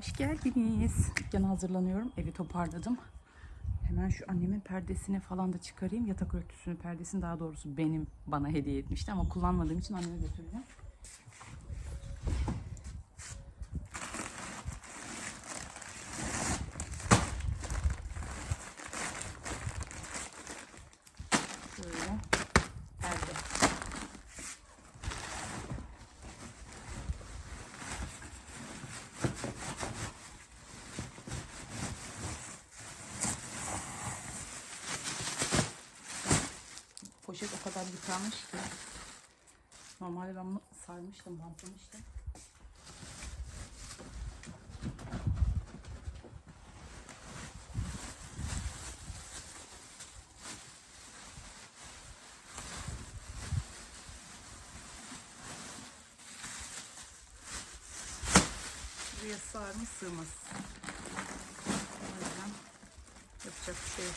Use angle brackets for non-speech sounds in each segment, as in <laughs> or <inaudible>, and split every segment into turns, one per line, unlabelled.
Hoş geldiniz. Dükkana hazırlanıyorum. Evi toparladım. Hemen şu annemin perdesini falan da çıkarayım. Yatak örtüsünü, perdesini daha doğrusu benim bana hediye etmişti ama kullanmadığım için anneme götüreceğim. Böyle perde. Poşet o kadar yıpranmış ki. Normalde ben bunu sarmıştım, bantlamıştım. Buraya sığar mı sığmaz. O yüzden yapacak bir şey yok.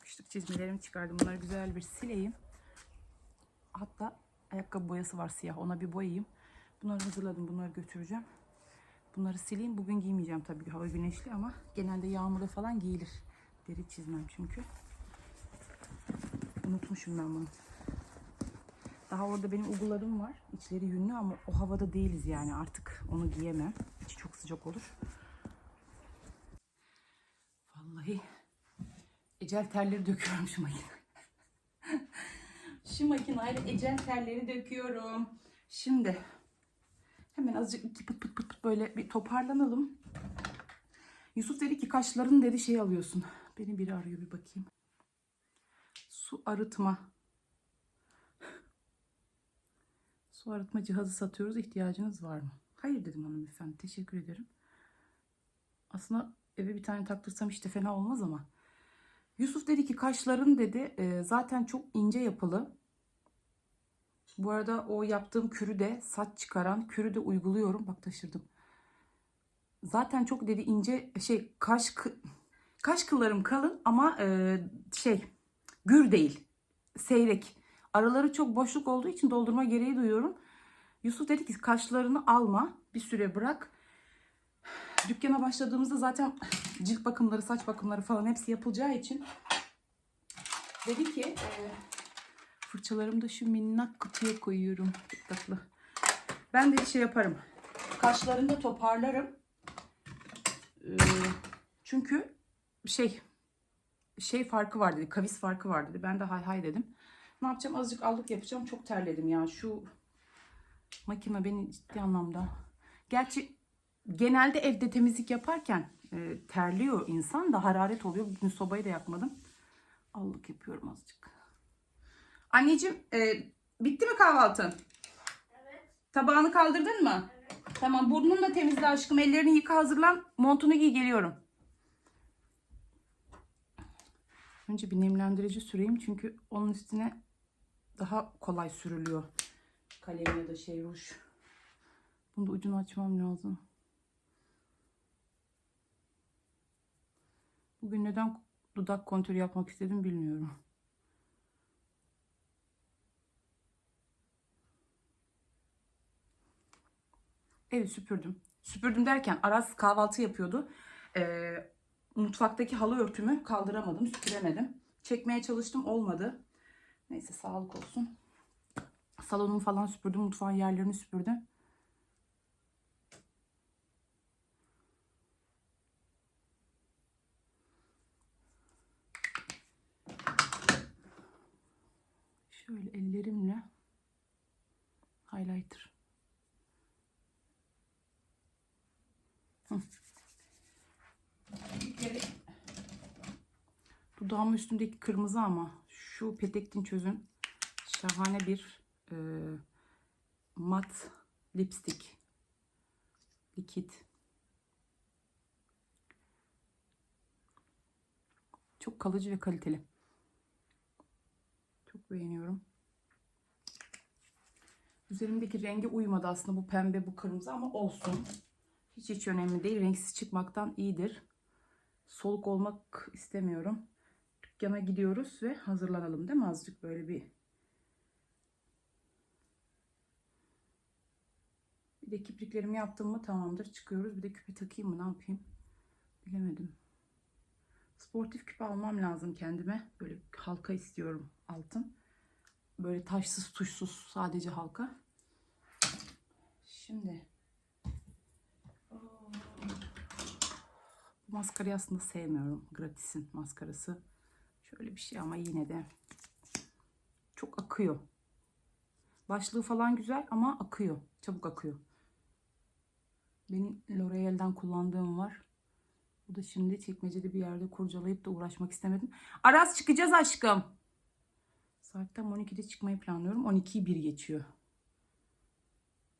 Kışlık çizmelerimi çıkardım. Bunları güzel bir sileyim. Hatta ayakkabı boyası var siyah. Ona bir boyayayım. Bunları hazırladım. Bunları götüreceğim. Bunları sileyim. Bugün giymeyeceğim tabii. Hava güneşli ama genelde yağmurda falan giyilir. Deri çizmem çünkü. Unutmuşum ben bunu. Daha orada benim ugularım var. İçleri yünlü ama o havada değiliz yani. Artık onu giyemem. İçi çok sıcak olur. Vallahi ecel terleri döküyorum şu makine. şu makineyle ecel terleri döküyorum. Şimdi hemen azıcık iki pıt pıt pıt pıt böyle bir toparlanalım. Yusuf dedi ki kaşların dedi şey alıyorsun. Beni biri arıyor bir bakayım. Su arıtma. Su arıtma cihazı satıyoruz. İhtiyacınız var mı? Hayır dedim hanımefendi. Teşekkür ederim. Aslında eve bir tane taktırsam işte fena olmaz ama. Yusuf dedi ki kaşların dedi e, zaten çok ince yapılı. Bu arada o yaptığım kürü de saç çıkaran kürü de uyguluyorum. Bak taşırdım. Zaten çok dedi ince şey kaş kaş kıllarım kalın ama e, şey gür değil. Seyrek. Araları çok boşluk olduğu için doldurma gereği duyuyorum. Yusuf dedi ki kaşlarını alma. Bir süre bırak. Dükkana başladığımızda zaten cilt bakımları, saç bakımları falan hepsi yapılacağı için dedi ki e, fırçalarımı da şu minnak kutuya koyuyorum. Çok tatlı. Ben de bir şey yaparım. Kaşlarını da toparlarım. E, çünkü şey şey farkı var dedi. Kavis farkı var dedi. Ben de hay hay dedim. Ne yapacağım? Azıcık allık yapacağım. Çok terledim ya. Şu makine beni ciddi anlamda. Gerçi genelde evde temizlik yaparken e, terliyor insan da hararet oluyor. Bugün sobayı da yakmadım. Allık yapıyorum azıcık. Anneciğim e, bitti mi kahvaltın?
Evet.
Tabağını kaldırdın mı? Tamam burnunu da temizle aşkım. Ellerini yıka hazırlan. Montunu giy geliyorum. Önce bir nemlendirici süreyim çünkü onun üstüne daha kolay sürülüyor. Kalem ya da şey ruj. Bunu da ucunu açmam lazım. Bugün neden dudak kontürü yapmak istedim bilmiyorum. Evi süpürdüm. Süpürdüm derken Aras kahvaltı yapıyordu. Ee, mutfaktaki halı örtümü kaldıramadım, süpüremedim. Çekmeye çalıştım, olmadı. Neyse sağlık olsun. Salonumu falan süpürdüm, mutfağın yerlerini süpürdüm. Ellerimle highlighter. Hı. Bir kere dudağımın üstündeki kırmızı ama Şu Petektin Çöz'ün şahane bir e, mat lipstick. Likit. Çok kalıcı ve kaliteli. Çok beğeniyorum. Üzerimdeki rengi uymadı aslında bu pembe bu kırmızı ama olsun. Hiç hiç önemli değil. Renksiz çıkmaktan iyidir. Soluk olmak istemiyorum. Dükkana gidiyoruz ve hazırlanalım değil mi? Azıcık böyle bir Bir de kipriklerimi yaptım mı tamamdır. Çıkıyoruz. Bir de küpe takayım mı ne yapayım? Bilemedim. Sportif küpe almam lazım kendime. Böyle halka istiyorum altın. Böyle taşsız tuşsuz sadece halka. Şimdi bu maskarayı aslında sevmiyorum. Gratis'in maskarası. Şöyle bir şey ama yine de çok akıyor. Başlığı falan güzel ama akıyor. Çabuk akıyor. Benim L'Oreal'den kullandığım var. Bu da şimdi çekmecede bir yerde kurcalayıp da uğraşmak istemedim. Aras çıkacağız aşkım. Saat tam 12'de çıkmayı planlıyorum. 12'yi 1 geçiyor.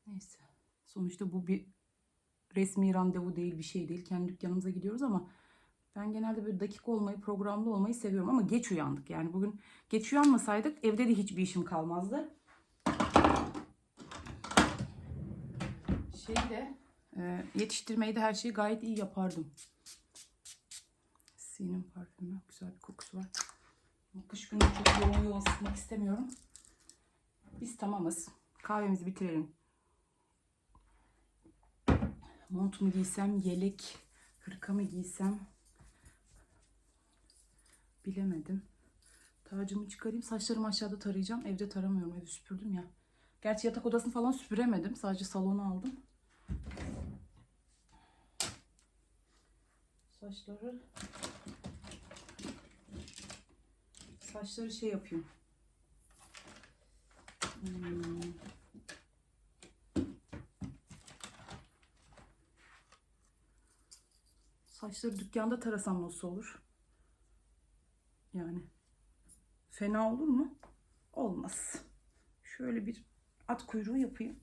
Neyse. Sonuçta bu bir resmi randevu değil bir şey değil. Kendi dükkanımıza gidiyoruz ama ben genelde böyle dakika olmayı, programlı olmayı seviyorum ama geç uyandık. Yani bugün geç uyanmasaydık evde de hiçbir işim kalmazdı. Şeyi de e, yetiştirmeyi de her şeyi gayet iyi yapardım. Sinin parfümü. Güzel bir kokusu var. Kış günü çok yoğun yoğun sıkmak istemiyorum. Biz tamamız. Kahvemizi bitirelim. Montumu giysem, yelek, hırka mı giysem bilemedim. Tacımı çıkarayım. Saçlarımı aşağıda tarayacağım. Evde taramıyorum. Evi süpürdüm ya. Gerçi yatak odasını falan süpüremedim. Sadece salonu aldım. Saçları saçları şey yapayım. Hmm. Saçları dükkanda tarasam nasıl olur? Yani fena olur mu? Olmaz. Şöyle bir at kuyruğu yapayım.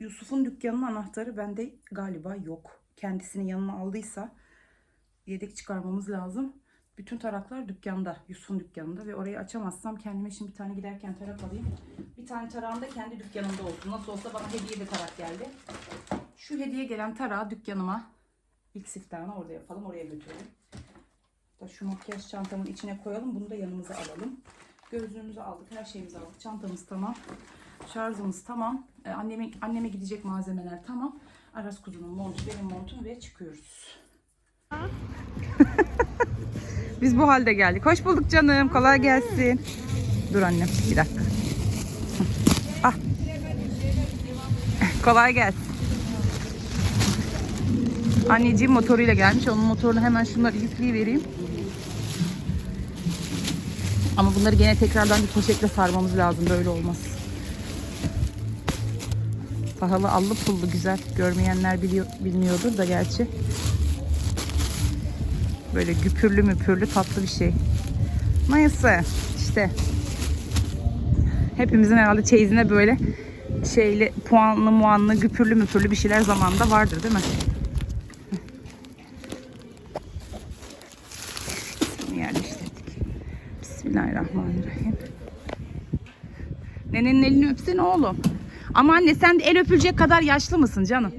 Yusuf'un dükkanının anahtarı bende galiba yok. Kendisini yanına aldıysa yedek çıkarmamız lazım. Bütün taraklar dükkanda, Yusuf'un dükkanında ve orayı açamazsam kendime şimdi bir tane giderken tarak alayım. Bir tane tarağım da kendi dükkanımda olsun. Nasıl olsa bana hediye de tarak geldi. Şu hediye gelen tarağı dükkanıma ilk siftahını orada yapalım. Oraya götürelim. Da şu makyaj çantamın içine koyalım. Bunu da yanımıza alalım. Gözlüğümüzü aldık. Her şeyimizi aldık. Çantamız tamam. Şarjımız tamam. Ee, anneme, anneme gidecek malzemeler tamam. Aras kuzunun montu, benim montum ve çıkıyoruz. <laughs> Biz bu halde geldik. Hoş bulduk canım. Kolay gelsin. Dur annem bir dakika. Ah. <laughs> Kolay gelsin. Anneciğim motoruyla gelmiş. Onun motorunu hemen şunları yükleyivereyim. Ama bunları gene tekrardan bir poşetle sarmamız lazım. Böyle olmaz. Pahalı allı pullu güzel. Görmeyenler biliyor, bilmiyordur da gerçi. Böyle güpürlü müpürlü tatlı bir şey. Neyse işte. Hepimizin herhalde çeyizine böyle şeyli puanlı muanlı güpürlü müpürlü bir şeyler zamanında vardır değil mi? Bunu yerleştirdik. Bismillahirrahmanirrahim. Nenenin elini öpsene oğlum. Ama anne sen de el öpülecek kadar yaşlı mısın canım?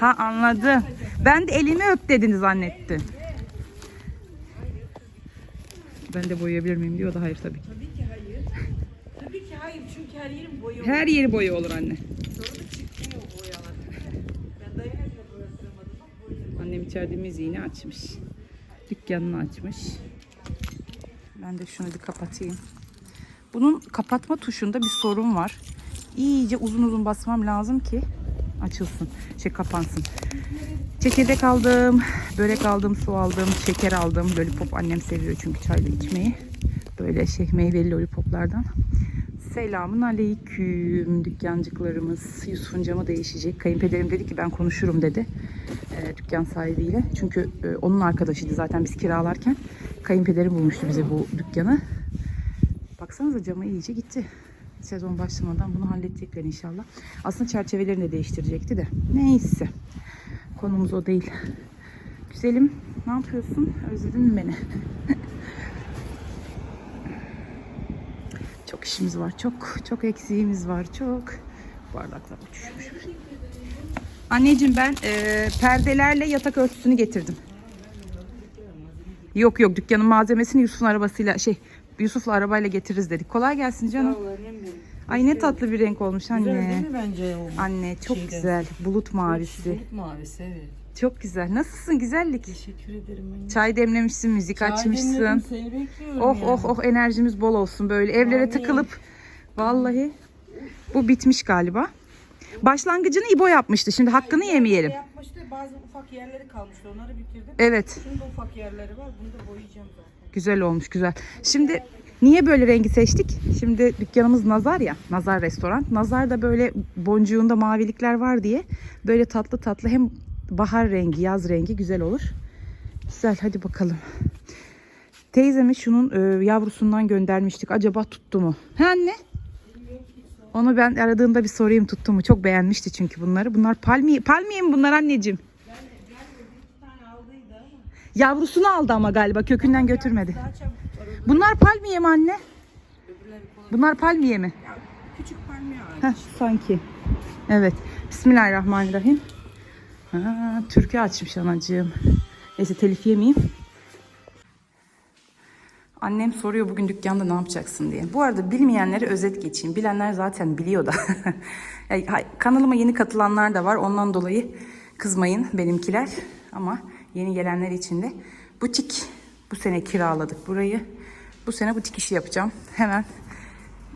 Ha anladım. Ben de elimi öp dediniz zannettim. Ben de boyayabilir miyim diyor da hayır tabii ki.
Tabii ki hayır. Tabii ki hayır çünkü her yerin boya
Her yeri boya olur anne.
sorunu çıkmıyor boyalar. Ben boyuyorum.
Annem içeride müziğini açmış. Dükkanını açmış. Ben de şunu bir kapatayım. Bunun kapatma tuşunda bir sorun var. İyice uzun uzun basmam lazım ki açılsın. Şey kapansın. Çekirdek aldım, börek aldım, su aldım, şeker aldım. Lollipop annem seviyor çünkü çayla içmeyi. Böyle şey meyveli lollipoplardan. Selamun aleyküm dükkancıklarımız. Yusuf'un camı değişecek. Kayınpederim dedi ki ben konuşurum dedi. e, dükkan sahibiyle. Çünkü e, onun arkadaşıydı zaten biz kiralarken. Kayınpederi bulmuştu bize bu dükkanı. Baksanıza camı iyice gitti. Sezon başlamadan bunu halledecekler inşallah. Aslında çerçevelerini de değiştirecekti de. Neyse. Konumuz o değil. Güzelim ne yapıyorsun? Özledin mi beni? çok işimiz var. Çok çok eksiğimiz var. Çok. Bardaklar uçuşmuş. Anneciğim ben e, perdelerle yatak örtüsünü getirdim. Yok yok dükkanın malzemesini Yusuf'un arabasıyla şey Yusuf'la arabayla getiririz dedik. Kolay gelsin canım. Ay ne tatlı bir renk olmuş
Güzel
anne.
değil mi bence o?
Anne çok
Şeyden.
güzel. Bulut mavisi.
Bulut mavisi evet.
Çok güzel. Nasılsın güzellik?
Teşekkür ederim anne.
Çay demlemişsin, müzik
Çay
açmışsın.
demledim, Seni bekliyorum
Oh
yani.
oh oh enerjimiz bol olsun böyle. Evlere
Amin.
tıkılıp vallahi bu bitmiş galiba. Başlangıcını İbo yapmıştı. Şimdi hakkını yemeyelim.
Yapmıştı bazı ufak yerleri kalmıştı onları bitirdim.
Evet.
Şunda ufak yerleri var bunu da boyayacağım zaten.
Güzel olmuş güzel. Şimdi niye böyle rengi seçtik? Şimdi dükkanımız Nazar ya. Nazar restoran. Nazar da böyle boncuğunda mavilikler var diye böyle tatlı tatlı hem bahar rengi, yaz rengi güzel olur. Güzel hadi bakalım. Teyzemi şunun e, yavrusundan göndermiştik. Acaba tuttu mu? He anne? Onu ben aradığımda bir sorayım tuttu mu? Çok beğenmişti çünkü bunları. Bunlar palmiye, palmiye mi bunlar anneciğim? Yavrusunu aldı ama galiba kökünden götürmedi. Bunlar palmiye mi anne? Bunlar palmiye mi?
Küçük palmiye.
Heh, sanki. Evet. Bismillahirrahmanirrahim. Ha, türkü açmış anacığım. Neyse telif yemeyeyim. Annem soruyor bugün dükkanda ne yapacaksın diye. Bu arada bilmeyenlere özet geçeyim. Bilenler zaten biliyor da. <laughs> Kanalıma yeni katılanlar da var. Ondan dolayı kızmayın benimkiler. Ama yeni gelenler için de butik bu sene kiraladık burayı. Bu sene butik işi yapacağım. Hemen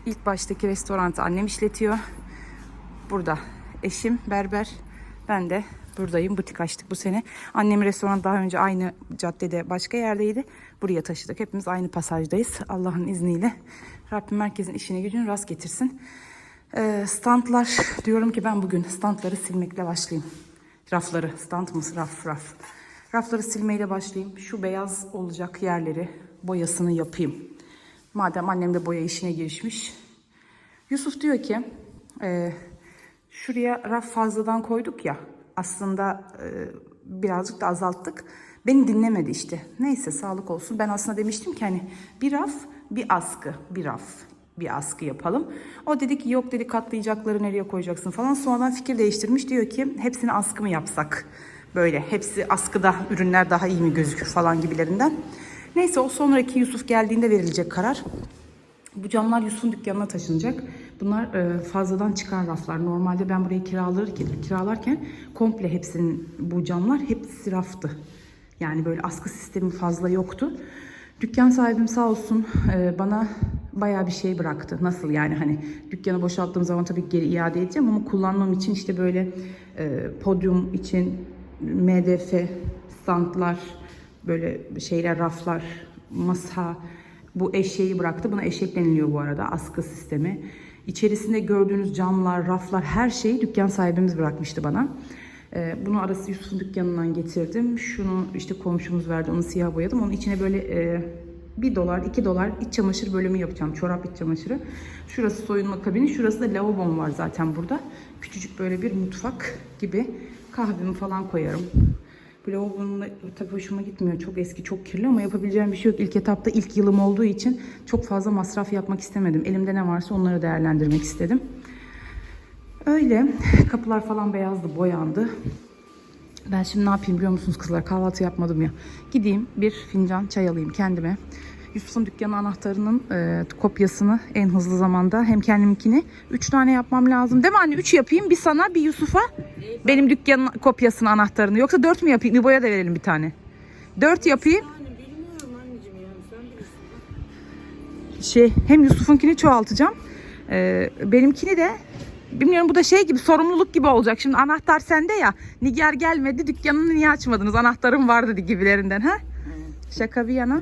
ilk baştaki restoranı annem işletiyor. Burada eşim berber. Ben de buradayım. Butik açtık bu sene. Annemin restoran daha önce aynı caddede başka yerdeydi. Buraya taşıdık. Hepimiz aynı pasajdayız. Allah'ın izniyle. Rabbim herkesin işini gücünü rast getirsin. Ee, standlar diyorum ki ben bugün standları silmekle başlayayım. Rafları, stand mı? Raf, raf. Rafları silmeyle başlayayım. Şu beyaz olacak yerleri boyasını yapayım. Madem annem de boya işine girişmiş. Yusuf diyor ki e, şuraya raf fazladan koyduk ya aslında e, birazcık da azalttık. Beni dinlemedi işte. Neyse sağlık olsun. Ben aslında demiştim ki hani bir raf bir askı bir raf bir askı yapalım. O dedi ki yok dedi katlayacakları nereye koyacaksın falan. Sonradan fikir değiştirmiş. Diyor ki hepsini askı mı yapsak? Böyle hepsi askıda ürünler daha iyi mi gözükür falan gibilerinden. Neyse o sonraki Yusuf geldiğinde verilecek karar. Bu camlar Yusuf'un dükkanına taşınacak. Bunlar e, fazladan çıkan raflar. Normalde ben burayı kiralarken, kiralarken komple hepsinin bu camlar hepsi raftı. Yani böyle askı sistemi fazla yoktu. Dükkan sahibim sağ olsun e, bana bayağı bir şey bıraktı. Nasıl yani hani dükkanı boşalttığım zaman tabii geri iade edeceğim ama kullanmam için işte böyle e, podyum için MDF standlar böyle şeyler raflar masa bu eşeği bıraktı. Buna eşek deniliyor bu arada askı sistemi. İçerisinde gördüğünüz camlar, raflar her şeyi dükkan sahibimiz bırakmıştı bana. Ee, bunu arası Yusuf'un dükkanından getirdim. Şunu işte komşumuz verdi. Onu siyah boyadım. Onun içine böyle e, 1 dolar, 2 dolar iç çamaşır bölümü yapacağım. Çorap iç çamaşırı. Şurası soyunma kabini. Şurası da lavabom var zaten burada. Küçücük böyle bir mutfak gibi kahvemi falan koyarım. Lavabonun tabii hoşuma gitmiyor. Çok eski, çok kirli ama yapabileceğim bir şey yok. İlk etapta ilk yılım olduğu için çok fazla masraf yapmak istemedim. Elimde ne varsa onları değerlendirmek istedim. Öyle. Kapılar falan beyazdı, boyandı. Ben şimdi ne yapayım biliyor musunuz kızlar? Kahvaltı yapmadım ya. Gideyim bir fincan çay alayım kendime. Yusuf'un dükkanı anahtarının e, kopyasını en hızlı zamanda hem kendiminkini 3 tane yapmam lazım. Değil mi anne? 3 yapayım. Bir sana bir Yusuf'a. Benim dükkanın kopyasını anahtarını. Yoksa 4 mü yapayım? İbo'ya da verelim bir tane. 4 yapayım. Şey hem Yusuf'unkini çoğaltacağım. Ee, benimkini de bilmiyorum bu da şey gibi sorumluluk gibi olacak. Şimdi anahtar sende ya. Nigar gelmedi dükkanını niye açmadınız? Anahtarım var dedi gibilerinden ha? Şaka bir yana.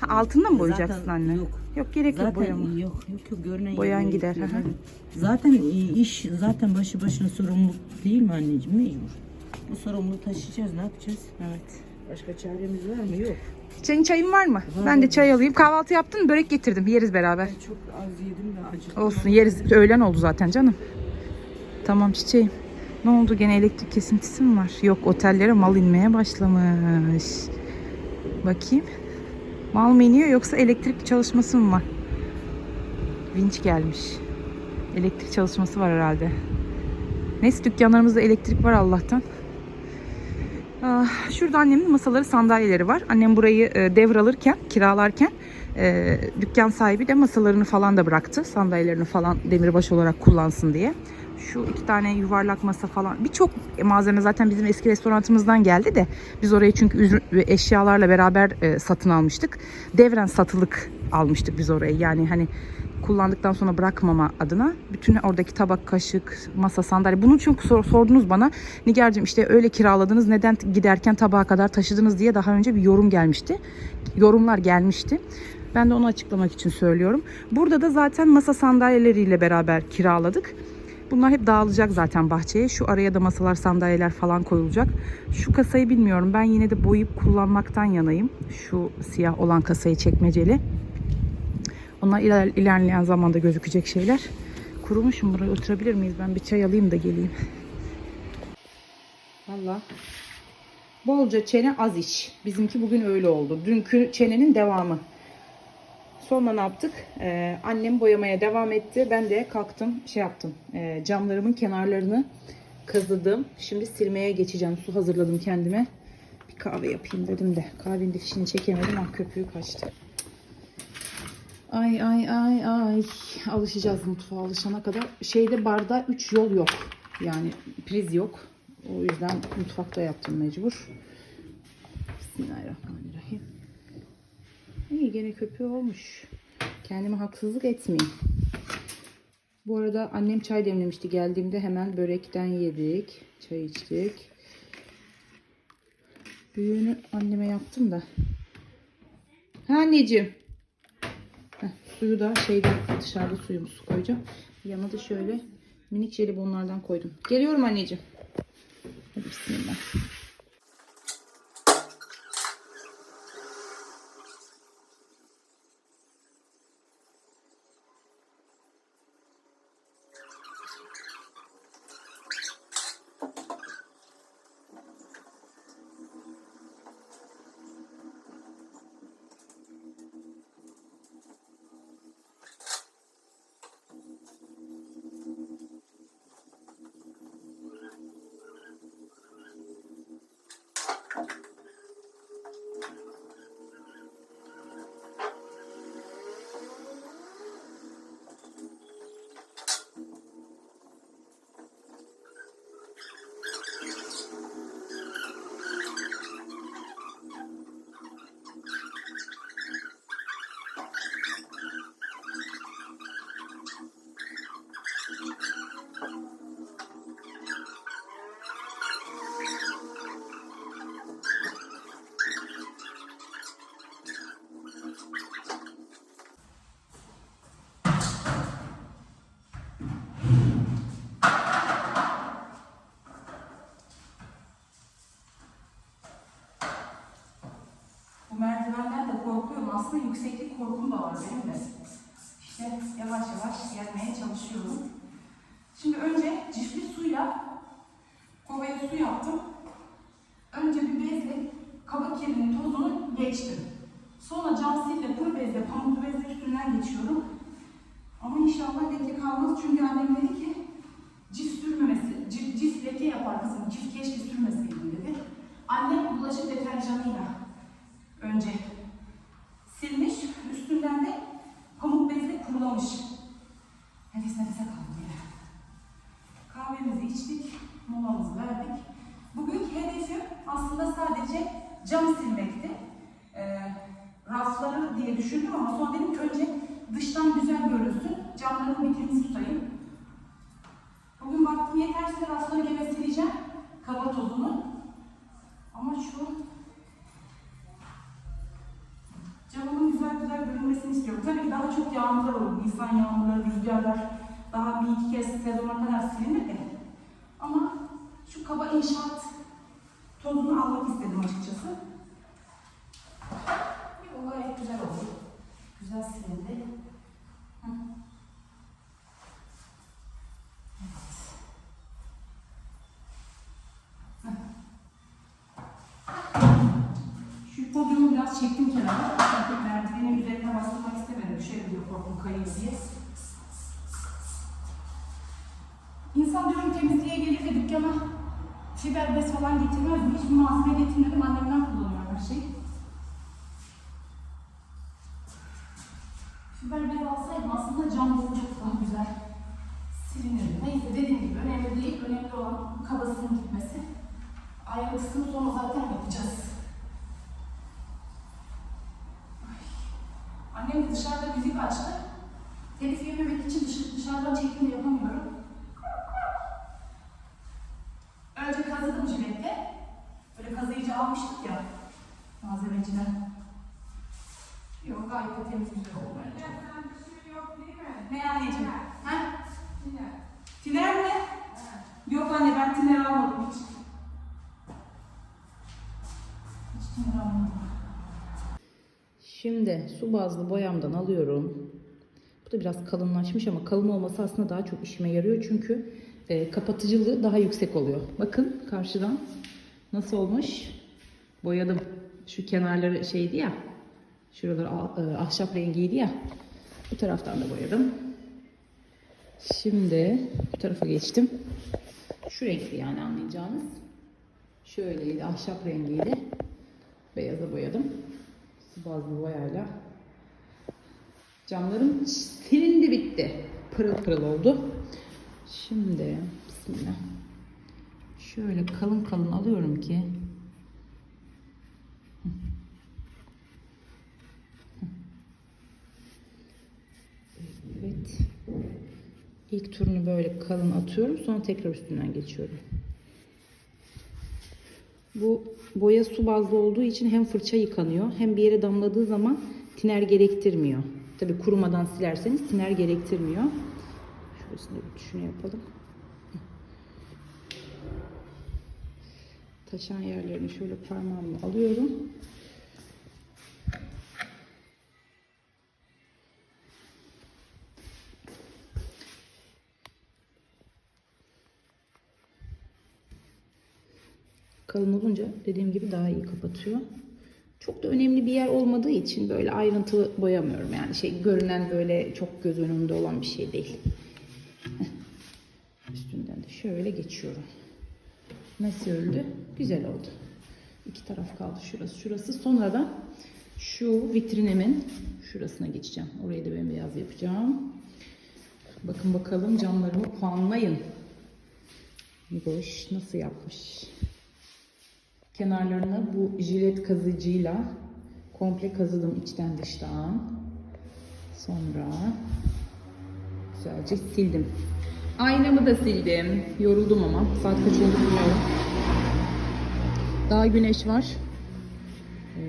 Ha, altında mı boyayacaksın
Zaten
anne?
yok.
Yok gerek yok boyama.
Zaten yok yok yok görünen
Boyan
yerine
gider.
Zaten iş zaten başı başına sorumluluk değil mi anneciğim mecbur. Bu sorumluluğu taşıyacağız. Ne yapacağız?
Evet.
Başka çaremiz var mı? Yok.
Senin çayın var mı? Ben de çay alayım. Kahvaltı yaptın mı? Börek getirdim. Yeriz beraber.
Ben çok az yedim de acıktım.
Olsun yeriz. Öğlen oldu zaten canım. Tamam çiçeğim. Ne oldu gene elektrik kesintisi mi var? Yok otellere mal inmeye başlamış. Bakayım. Mal mı iniyor yoksa elektrik çalışması mı var? Vinç gelmiş. Elektrik çalışması var herhalde. Neyse dükkanlarımızda elektrik var Allah'tan. Ah, Şurada annemin masaları sandalyeleri var. Annem burayı e, devralırken, kiralarken e, dükkan sahibi de masalarını falan da bıraktı. Sandalyelerini falan demirbaş olarak kullansın diye. Şu iki tane yuvarlak masa falan. Birçok malzeme zaten bizim eski restoranımızdan geldi de biz orayı çünkü eşyalarla beraber e, satın almıştık. Devren satılık almıştık biz orayı. Yani hani kullandıktan sonra bırakmama adına bütün oradaki tabak, kaşık, masa, sandalye. Bunu çünkü sor- sordunuz bana. Nigar'cığım işte öyle kiraladınız neden giderken tabağa kadar taşıdınız diye daha önce bir yorum gelmişti. Yorumlar gelmişti. Ben de onu açıklamak için söylüyorum. Burada da zaten masa sandalyeleriyle beraber kiraladık. Bunlar hep dağılacak zaten bahçeye. Şu araya da masalar, sandalyeler falan koyulacak. Şu kasayı bilmiyorum. Ben yine de boyayıp kullanmaktan yanayım. Şu siyah olan kasayı çekmeceli. Onlar iler, ilerleyen zamanda gözükecek şeyler. Kurumuşum buraya oturabilir miyiz? Ben bir çay alayım da geleyim. Valla. Bolca çene az iç. Bizimki bugün öyle oldu. Dünkü çenenin devamı. Sonra ne yaptık? Ee, annem boyamaya devam etti. Ben de kalktım şey yaptım. Ee, camlarımın kenarlarını kazıdım. Şimdi silmeye geçeceğim. Su hazırladım kendime. Bir kahve yapayım dedim de. Kahvenin de fişini çekemedim. Ah köpüğü kaçtı. Ay ay ay ay. Alışacağız mutfağa alışana kadar. Şeyde barda 3 yol yok. Yani priz yok. O yüzden mutfakta yaptım mecbur. Bismillahirrahmanirrahim. İyi gene köpüğü olmuş. Kendime haksızlık etmeyeyim. Bu arada annem çay demlemişti. Geldiğimde hemen börekten yedik. Çay içtik. Büyüğünü anneme yaptım da. Ha anneciğim. Heh, suyu da şeyde dışarıda suyumu su koyacağım. Yanına da şöyle minik jelibonlardan koydum. Geliyorum anneciğim. Hadi. Korkuyorum. Aslında yükseklik korkum da var benim de. İşte yavaş yavaş gelmeye çalışıyorum. Şimdi önce cifli suyla kovaya su yaptım. Önce bir bezle kaba kirinin tozunu geçtim. Sonra cam sille, kuru bezle, pamuklu bezle üstünden geçiyorum. Ama inşallah leke kalmaz çünkü annem dedi ki cif sürmemesi, cif, cif leke yapar kızım, cif keşke sürmeseydin dedi. Annem bulaşık deterjanıyla önce silmiş, üstünden de pamuk bezle kurulamış. Nefes nefese kaldım yine. Kahvemizi içtik, molamızı verdik. Bugünkü hedefim aslında sadece cam silmekti. Ee, rafları diye düşündüm ama sonra dedim ki önce dıştan güzel görünsün, camların bir temiz tutayım. Bugün baktım yeterse rafları gene sileceğim, kaba tozunu. Ama şu camımın güzel güzel görünmesini istiyorum. Tabii ki daha çok yağmurlar olur. Nisan yağmurları, rüzgarlar daha bir iki kez sezona kadar silinir de. Ama şu kaba inşaat Tozunu almak istedim açıkçası. O gayet güzel oldu. Güzel silindi. Hı. Şu podyumu biraz çektim kenara. Çünkü merdivenin üzerine bastırmak istemedim. Düşerim diye korkum kayıyor diye. İnsan diyorum temizliğe gelir de dükkana fiber bez falan getirmez mi? Hiçbir malzeme getirmedim. Annemden kullanıyorum her şeyi. Fiber bez alsaydım aslında cam çok daha güzel silinirdi. Neyse dediğim gibi önemli değil. Önemli olan kabasının gitmesi. Ayrıntısını sonra zaten yapacağız. Dışarıda müzik açtı. Telif yememek için dış- dışarıdan çekim de yapamıyorum. Önce kazıdım jiletle. Böyle kazıyıcı almıştık ya malzemeciden. Yok gayet de temiz güzel oldu bence. Ne anneciğim? Ha? Tiner mi? Yok anne ben tiner almadım hiç. Hiç tiner almadım. Şimdi su bazlı boyamdan alıyorum. Bu da biraz kalınlaşmış ama kalın olması aslında daha çok işime yarıyor. Çünkü e, kapatıcılığı daha yüksek oluyor. Bakın karşıdan nasıl olmuş. Boyadım. Şu kenarları şeydi ya. Şuraları e, ahşap rengiydi ya. Bu taraftan da boyadım. Şimdi bu tarafa geçtim. Şu renkli yani anlayacağınız. Şöyleydi, ahşap rengiydi. Beyaza boyadım. Su bazlı boyayla. Camlarım silindi bitti. Pırıl pırıl oldu. Şimdi bismillah. Şöyle kalın kalın alıyorum ki Evet. İlk turunu böyle kalın atıyorum. Sonra tekrar üstünden geçiyorum. Bu boya su bazlı olduğu için hem fırça yıkanıyor hem bir yere damladığı zaman tiner gerektirmiyor. Tabi kurumadan silerseniz tiner gerektirmiyor. Şurasını bir şunu yapalım. Taşan yerlerini şöyle parmağımla alıyorum. Kalın olunca dediğim gibi daha iyi kapatıyor. Çok da önemli bir yer olmadığı için böyle ayrıntılı boyamıyorum. Yani şey görünen böyle çok göz önünde olan bir şey değil. Üstünden de şöyle geçiyorum. Nasıl öldü? Güzel oldu. İki taraf kaldı şurası. Şurası sonradan şu vitrinimin şurasına geçeceğim. Orayı da bembeyaz yapacağım. Bakın bakalım camlarımı puanlayın. Boş nasıl yapmış? Kenarlarını bu jilet kazıcıyla komple kazıdım içten dıştan. Sonra güzelce sildim. Aynamı da sildim. Yoruldum ama. Saat kaç oldu bilmiyorum. Daha güneş var.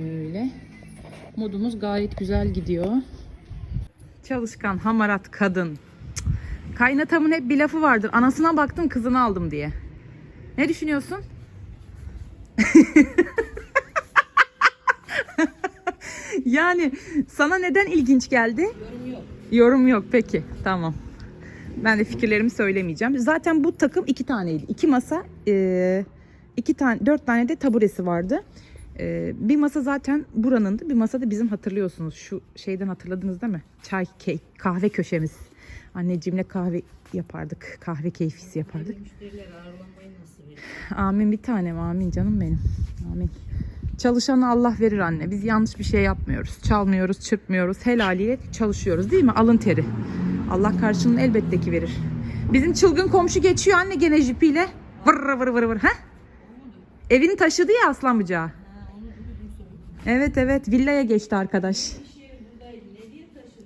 Öyle. Modumuz gayet güzel gidiyor. Çalışkan, hamarat kadın. Kaynatamın hep bir lafı vardır. Anasına baktım kızını aldım diye. Ne düşünüyorsun? <laughs> yani sana neden ilginç geldi?
Yorum yok.
Yorum yok peki tamam. Ben de fikirlerimi söylemeyeceğim. Zaten bu takım iki taneydi. İki masa, e, iki tane, dört tane de taburesi vardı. E, bir masa zaten buranındı. Bir masa da bizim hatırlıyorsunuz. Şu şeyden hatırladınız değil mi? Çay, key, kahve köşemiz. Anneciğimle kahve yapardık. Kahve keyfisi yapardık.
Müşteriler ağırlanmayı nasıl? <laughs>
Amin bir tanem amin canım benim. Amin. Çalışanı Allah verir anne. Biz yanlış bir şey yapmıyoruz. Çalmıyoruz, çırpmıyoruz. Helaliyle çalışıyoruz değil mi? Alın teri. Allah karşılığını elbette ki verir. Bizim çılgın komşu geçiyor anne gene jipiyle. Vır vır vır vır. Ha? Evini taşıdı ya aslan bıcağı. Evet evet villaya geçti arkadaş.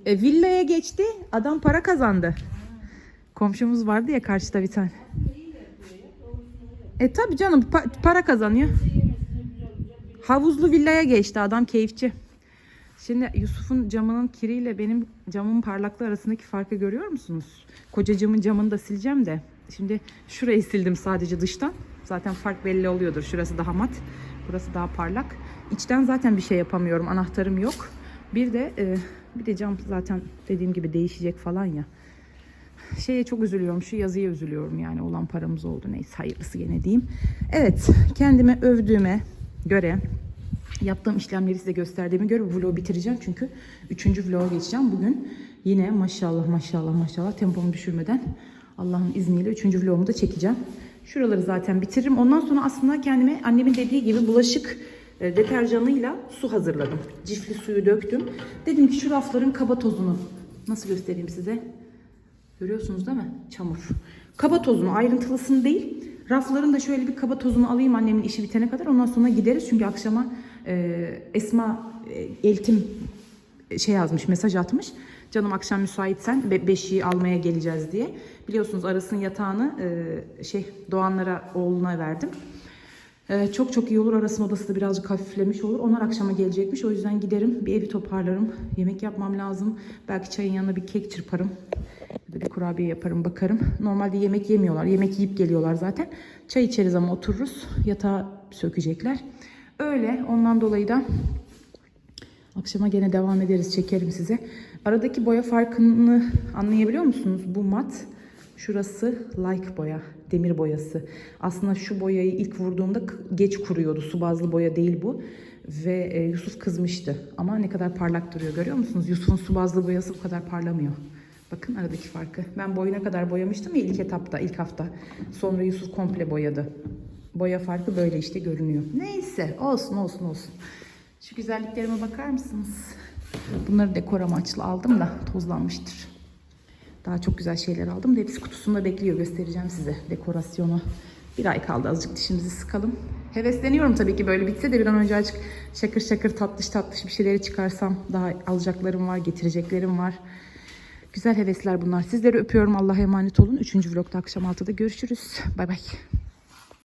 E, villaya geçti. Adam para kazandı. Komşumuz vardı ya karşıda bir tane. E tabi canım pa- para kazanıyor. Havuzlu villaya geçti adam keyifçi. Şimdi Yusuf'un camının kiriyle benim camımın parlaklığı arasındaki farkı görüyor musunuz? Kocacığımın camını da sileceğim de. Şimdi şurayı sildim sadece dıştan. Zaten fark belli oluyordur. Şurası daha mat, burası daha parlak. İçten zaten bir şey yapamıyorum. Anahtarım yok. Bir de e, bir de cam zaten dediğim gibi değişecek falan ya. Şeye çok üzülüyorum. Şu yazıya üzülüyorum yani. Olan paramız oldu. Neyse hayırlısı gene diyeyim. Evet. Kendime övdüğüme göre yaptığım işlemleri size gösterdiğime göre vlogu bitireceğim. Çünkü üçüncü vloga geçeceğim. Bugün yine maşallah maşallah maşallah tempomu düşürmeden Allah'ın izniyle üçüncü vlogumu da çekeceğim. Şuraları zaten bitiririm. Ondan sonra aslında kendime annemin dediği gibi bulaşık e, deterjanıyla su hazırladım. Cifli suyu döktüm. Dedim ki şu rafların kaba tozunu nasıl göstereyim size? Görüyorsunuz değil mi? Çamur. Kaba tozunu ayrıntılısını değil. Rafların da şöyle bir kaba tozunu alayım annemin işi bitene kadar. Ondan sonra gideriz. Çünkü akşama e, Esma e, Eltim şey yazmış, mesaj atmış. Canım akşam müsaitsen be- beşiği almaya geleceğiz diye. Biliyorsunuz arasın yatağını e, şey Doğanlara oğluna verdim. Ee, çok çok iyi olur. Arasın odası da birazcık hafiflemiş olur. Onlar akşama gelecekmiş. O yüzden giderim. Bir evi toparlarım. Yemek yapmam lazım. Belki çayın yanına bir kek çırparım. Bir kurabiye yaparım bakarım. Normalde yemek yemiyorlar. Yemek yiyip geliyorlar zaten. Çay içeriz ama otururuz. Yatağı sökecekler. Öyle. Ondan dolayı da Akşama gene devam ederiz çekerim size. Aradaki boya farkını anlayabiliyor musunuz? Bu mat şurası like boya, demir boyası. Aslında şu boyayı ilk vurduğumda geç kuruyordu. Su bazlı boya değil bu. Ve e, Yusuf kızmıştı. Ama ne kadar parlak duruyor görüyor musunuz? Yusuf'un su bazlı boyası bu kadar parlamıyor. Bakın aradaki farkı. Ben boyuna kadar boyamıştım ya ilk etapta, ilk hafta. Sonra Yusuf komple boyadı. Boya farkı böyle işte görünüyor. Neyse olsun olsun olsun. Şu güzelliklerime bakar mısınız? Bunları dekor amaçlı aldım da tozlanmıştır. Daha çok güzel şeyler aldım hepsi kutusunda bekliyor. Göstereceğim size dekorasyonu. Bir ay kaldı azıcık dişimizi sıkalım. Hevesleniyorum tabii ki böyle bitse de bir an önce azıcık şakır şakır tatlış tatlış bir şeyleri çıkarsam. Daha alacaklarım var, getireceklerim var. Güzel hevesler bunlar. Sizleri öpüyorum. Allah'a emanet olun. Üçüncü vlogda akşam 6'da görüşürüz. Bay bay.